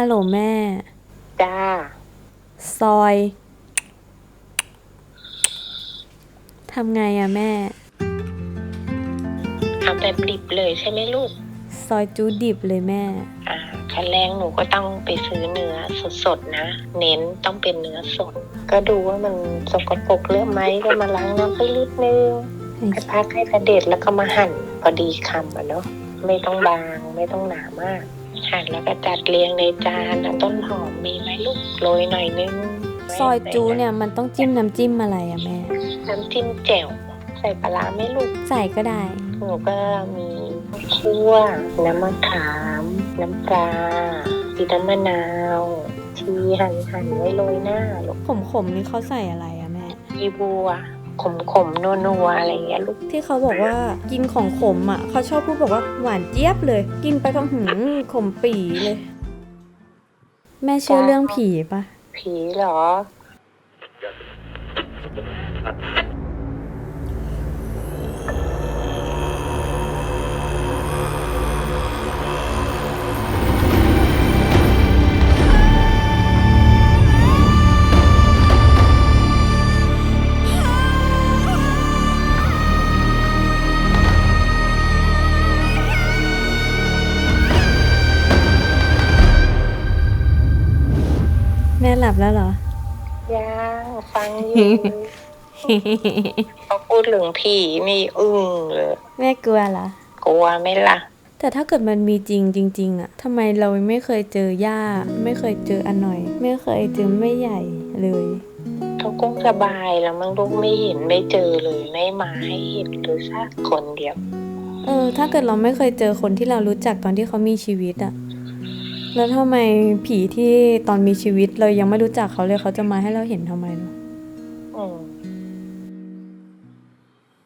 ฮัลโหลแม่ จ้า ซอย ทำไงอะแม่ เอาแบบดิบเลยใช่ไหมลูก ซอยจูดิบเลยแม่ อ่าขั้นแรกหนูก็ต้องไปซื้อเนื้อสดๆนะ เน้นต้องเป็นเนื้อสด ก็ดูว่ามันสกปรกเลือะไหมก็มาล้างน้ำไปนิดนึงไปพักให้กระเด็ดแล้วก็มาหั่นพอดีคำอะเนาะ ไม่ต้องบางไม่ต้องหนามากหั่นแล้วก็จัดเรียงในจานอะต้นหอมมีไหมลูกโรยหน่อยนึงซอยจูเนี่ยมันต้องจิ้มน้ำจิ้มอะไรอะแม่ น้ำจิ้มแจ่วใส่ปลาร้าไหมลูกใส่ก็ได้ หนูก็มีคั่วน้ำมะขาม น้ำปลาปีน้ำมะนาวชีหั่นหั่นไว้โรยหน้าลูกขมๆนี่เขาใส่อะไรอะแม่มีบัว ขมขมๆนัวนัวๆอะไรอย่างเงี้ยลูกที่เขาบอกว่ากินของขมอะเขาชอบพูดบอกว่าหวานเจี๊ยบเลย กินไปก็หืมขมปีเลย แม่เชื่อเรื่องผีปะผีเหรอ แม่หลับแล้วเหรอ ยังฟังอยู่ เขาพูดถึงผีนี่อึ้งเลยแม่กลัวเหรอ กลัวไหมล่ะ แต่ถ้าเกิดมันมีจริงจริง ๆอะทำไมเราไม่เคยเจอย่า ไม่เคยเจออันหน่อย ไม่เคยเจอไม่ใหญ่เลย เขาคงสบายแล้วมั้งลูกไม่เห็นไม่เจอเลยไม่มาให้เห็นเลยสักคนเดียว เออ ถ้าเกิดเราไม่เคยเจอคนที่เรารู้จักตอนที่เขามีชีวิตอะ แล้วทำไมผีที่ตอนมีชีวิตเรายังไม่รู้จักเขาเลยเขาจะมาให้เราเห็นทำไมเนาะ